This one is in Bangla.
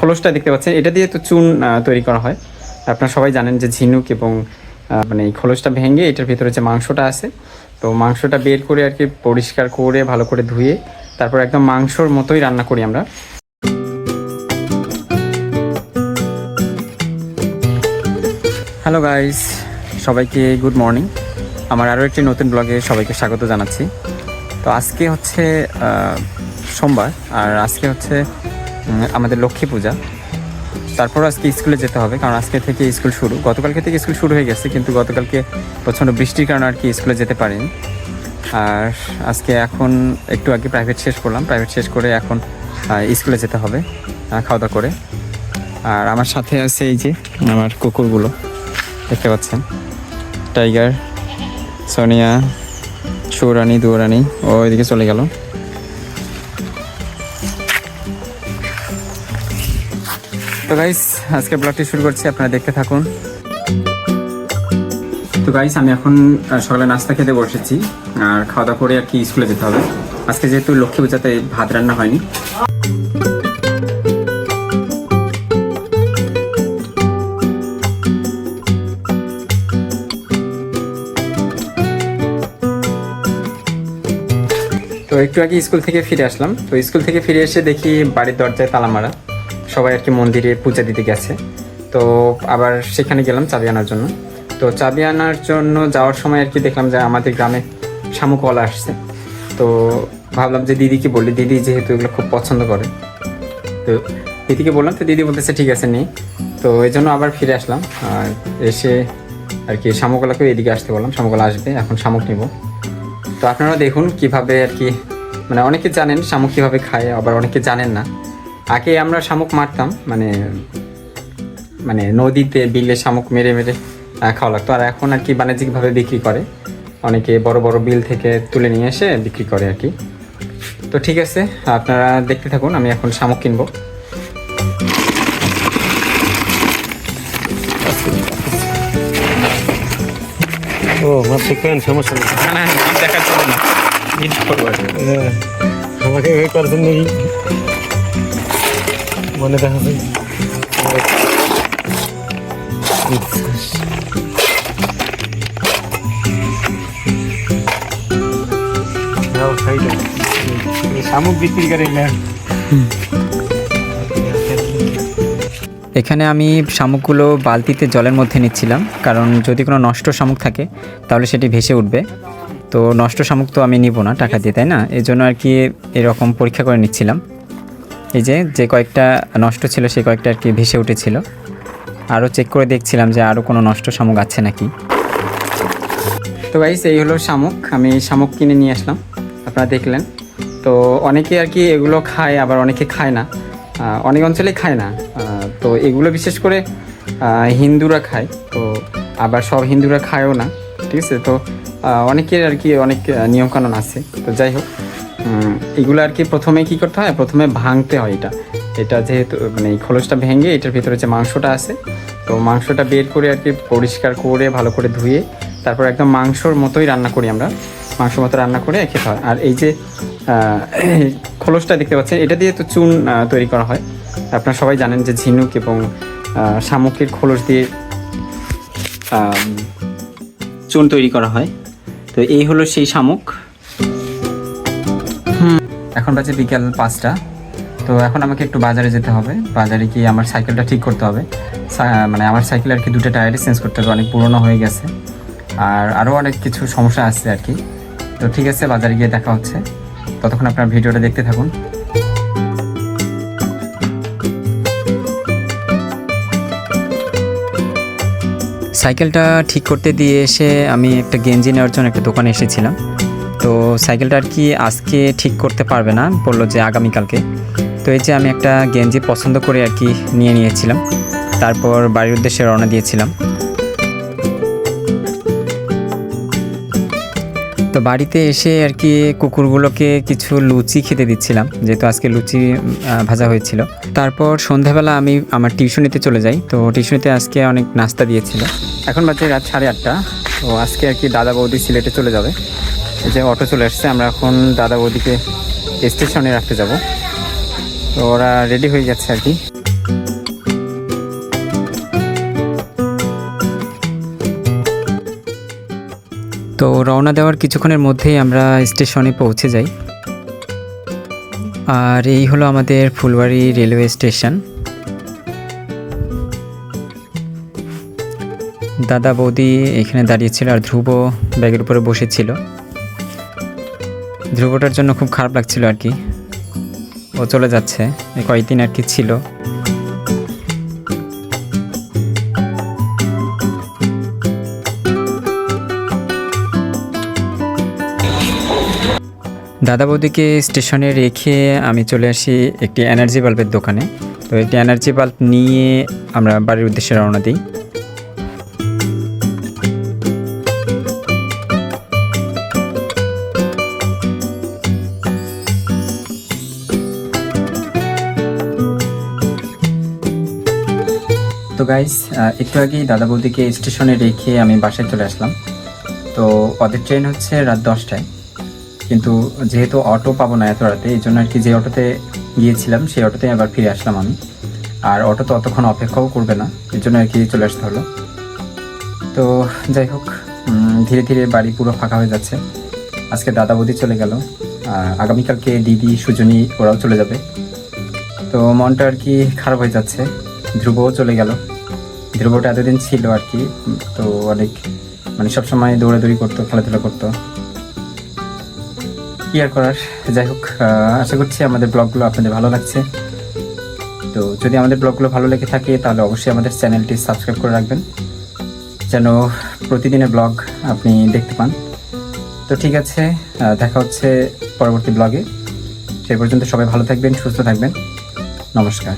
খোলসটা দেখতে পাচ্ছেন। এটা দিয়ে তো চুন তৈরি করা হয়। আপনারা সবাই জানেন যে ঝিনুক এবং মানে এই খোলসটা ভেঙে এটার ভিতরে যে মাংসটা আছে, তো মাংসটা বের করে আর কি পরিষ্কার করে, ভালো করে ধুয়ে তারপর একদম মাংসর মতোই রান্না করি আমরা। হ্যালো গাইস সবাইকে গুড মর্নিং আমার আরও একটি নতুন ব্লগে সবাইকে স্বাগত জানাচ্ছি। তো আজকে হচ্ছে সোমবার, আর আজকে হচ্ছে আমাদের লক্ষ্মী পূজা। তারপর আজকে স্কুলে যেতে হবে, কারণ আজকে থেকে স্কুল শুরু। গতকালকে থেকে স্কুল শুরু হয়ে গেছে, কিন্তু গতকালকে প্রচণ্ড বৃষ্টির কারণে আর কি স্কুলে যেতে পারিনি। আর আজকে এখন একটু আগে প্রাইভেট শেষ করলাম। প্রাইভেট শেষ করে এখন স্কুলে যেতে হবে খাওয়া দাওয়া করে। আর আমার সাথে আছে এই যে আমার কুকুরগুলো, দেখতে পাচ্ছেন। টাইগার, সোনিয়া চৌরানি দুরানি ও ওইদিকে চলে গেল। তো গাইস আজকে ব্লগটি শুরু করছি, আপনারা দেখতে থাকুন। তো গাইস আমি এখন সকালে নাস্তা খেতে বসেছি, আর খাওয়া দাওয়া করে আর কি স্কুলে যেতে হবে। আজকে যেহেতু লক্ষ্মী পূজাতে ভাত রান্না হয়নি। তো একটু আগে স্কুল থেকে ফিরে আসলাম। তো স্কুল থেকে ফিরে এসে দেখি বাড়ির দরজায় তালা মারা। সবাই আর কি মন্দিরে পূজা দিতে গেছে। তো আবার সেখানে গেলাম চাবি আনার জন্য। তো চাবি আনার জন্য যাওয়ার সময় আর কি দেখলাম যে আমাদের গ্রামে শামুকওয়ালা আসছে। তো ভাবলাম যে দিদিকে বলি, দিদি যেহেতু এগুলো খুব পছন্দ করে। তো দিদিকে বললাম, তো দিদি বলতেছে ঠিক আছে নেই তো এই জন্য আবার ফিরে আসলাম। আর এসে আর কি শামুকলাকেও এদিকে আসতে বললাম শামুকলা আসবে, এখন শামুক নিব। তো আপনারা দেখুন কীভাবে আর কি মানে অনেকে জানেন শামুক কীভাবে খায়, আবার অনেকে জানেন না। আগে আমরা শামুক মারতাম মানে মানে নদীতে বিলে শামুক মেরে মেরে খাওয়া লাগতো। আর এখন আর কি বাণিজ্যিকভাবে বিক্রি করে। অনেকে বড় বড় বিল থেকে তুলে নিয়ে এসে বিক্রি করে আর কি। তো ঠিক আছে আপনারা দেখতে থাকুন আমি এখন শামুক কিনবো। ও মারতে কেন? সমস্যা নেই। না না না। হ্যাঁ, আমাকে করছেন নাকি মনে দেখা যায় শামুক বিক্রি করে এখানে আমি শামুকগুলো বালতিতে জলের মধ্যে নিচ্ছিলাম কারণ যদি কোনো নষ্ট শামুক থাকে তাহলে সেটি ভেসে উঠবে। তো নষ্ট শামুক তো আমি নিব না টাকা দিয়ে তাই না? এই জন্য আর কি এরকম পরীক্ষা করে নিচ্ছিলাম। এই যে যে কয়েকটা নষ্ট ছিল, সেই কয়েকটা আর কি ভেসে উঠেছিল। আরও চেক করে দেখছিলাম যে আরও কোনো নষ্ট শামুক আছে নাকি। তো গাইস এই হলো শামুক। আমি শামুক কিনে নিয়ে আসলাম। আপনারা দেখলেন। তো অনেকে আর কি এগুলো খায়, আবার অনেকে খায় না। অনেক অঞ্চলে খায় না। তো এগুলো বিশেষ করে হিন্দুরা খায়। তো আবার সব হিন্দুরা খায়ও না। ঠিক আছে? তো অনেকের আর কি অনেক নিয়মকানুন আছে। তো যাই হোক। এগুলো আর কি প্রথমে কি করতে হয়? প্রথমে ভাঙতে হয় এটা। এটা যেহেতু মানে এই খোলসটা ভেঙে এটার ভিতরে যে মাংসটা আছে, তো মাংসটা বের করে আর কি পরিষ্কার করে, ভালো করে ধুয়ে তারপর একদম মাংসর মতোই রান্না করি আমরা। মাংস মতো রান্না করে খেতে হয়। আর এই যে খোলসটা দেখতে পাচ্ছেন, এটা দিয়ে তো চুন তৈরি করা হয়। আপনারা সবাই জানেন যে ঝিনুক এবং শামুকের খোলস দিয়ে চুন তৈরি করা হয়। তো এই হলো সেই শামুক। এখন বাজে বিকাল পাঁচটা। তো এখন আমাকে একটু বাজারে যেতে হবে। বাজারে গিয়ে আমার সাইকেলটা ঠিক করতে হবে। মানে আমার সাইকেল আর কি দুটো টায়ারে চেঞ্জ করতে হবে। অনেক পুরনো হয়ে গেছে। আর আরও অনেক কিছু সমস্যা আছে আর কি। তো ঠিক আছে, বাজারে গিয়ে দেখা হচ্ছে। ততক্ষণ আপনার ভিডিওটা দেখতে থাকুন। সাইকেলটা ঠিক করতে দিয়ে এসে আমি একটা গেঞ্জি নেওয়ার জন্য একটা দোকানে এসেছিলাম। সাইকেলটা আর কি আজকে ঠিক করতে পারবে না, বলল যে আগামীকালকে। তো এই যে আমি একটা গেঞ্জি পছন্দ করে আর কি নিয়ে নিয়েছিলাম, তারপর বাড়ির উদ্দেশ্যে রওনা দিয়েছিলাম। তো বাড়িতে এসে আর কি কুকুরগুলোকে কিছু লুচি খেতে দিচ্ছিলাম, যেহেতু আজকে লুচি ভাজা হয়েছিল। তারপর সন্ধ্যাবেলা আমি আমার টিউশনিতে চলে যাই, তো টিউশনিতে আজকে অনেক নাস্তা দিয়েছিল। এখন বাজে রাত সাড়ে আটটা, তো আজকে আর কি দাদা বৌদি সিলেটে চলে যাবে। এই যে অটো চলে আসছে আমরা এখন দাদা বৌদিকে স্টেশনে রাখতে যাব। তো ওরা রেডি হয়ে যাচ্ছে আর কি। তো রওনা দেওয়ার কিছুক্ষণের মধ্যেই আমরা স্টেশনে পৌঁছে যাই। আর এই হলো আমাদের ফুলবাড়ি রেলওয়ে স্টেশন। দাদা বৌদি এখানে দাঁড়িয়েছিল আর ধ্রুব ব্যাগের উপরে বসেছিল ধ্রুবটার জন্য খুব খারাপ লাগছিল আর কি। ও চলে যাচ্ছে কয়েকদিন আর কি ছিল। দাদা বৌদিকে স্টেশনে রেখে আমি চলে আসি একটি এনার্জি বাল্বের দোকানে। তো একটি এনার্জি বাল্ব নিয়ে আমরা বাড়ির উদ্দেশ্যে রওনা দিই। তো গাইস একটু আগেই দাদা বৌদিকে স্টেশনে রেখে আমি বাসায় চলে আসলাম। তো ওদের ট্রেন হচ্ছে রাত দশটায়। কিন্তু যেহেতু অটো পাবো না এত রাতে, এই জন্য আর কি যে অটোতে গিয়েছিলাম, সেই অটোতে আবার ফিরে আসলাম আমি। আর অটো তো অতক্ষণ অপেক্ষাও করবে না এর জন্য আর কি চলে আসতে হলো। তো যাই হোক ধীরে ধীরে বাড়ি পুরো ফাঁকা হয়ে যাচ্ছে। আজকে দাদা বৌদি চলে গেল। আগামীকালকে দিদি, সুজনী, ওরাও চলে যাবে। তো মনটা আর কি খারাপ হয়ে যাচ্ছে। ধ্রুবও চলে গেল। ধ্রুবটা এতদিন ছিল আর কি, তো অনেক মানে সবসময় দৌড়াদৌড়ি করতো, খেলাধুলা করতো। কি আর করার? যাই হোক আশা করছি আমাদের ব্লগগুলো আপনাদের ভালো লাগছে। তো যদি আমাদের ব্লগগুলো ভালো লেগে থাকে, তাহলে অবশ্যই আমাদের চ্যানেলটি সাবস্ক্রাইব করে রাখবেন, যেন প্রতিদিনের ব্লগ আপনি দেখতে পান। তো ঠিক আছে দেখা হচ্ছে পরবর্তী ব্লগে। সেই পর্যন্ত সবাই ভালো থাকবেন, সুস্থ থাকবেন। নমস্কার।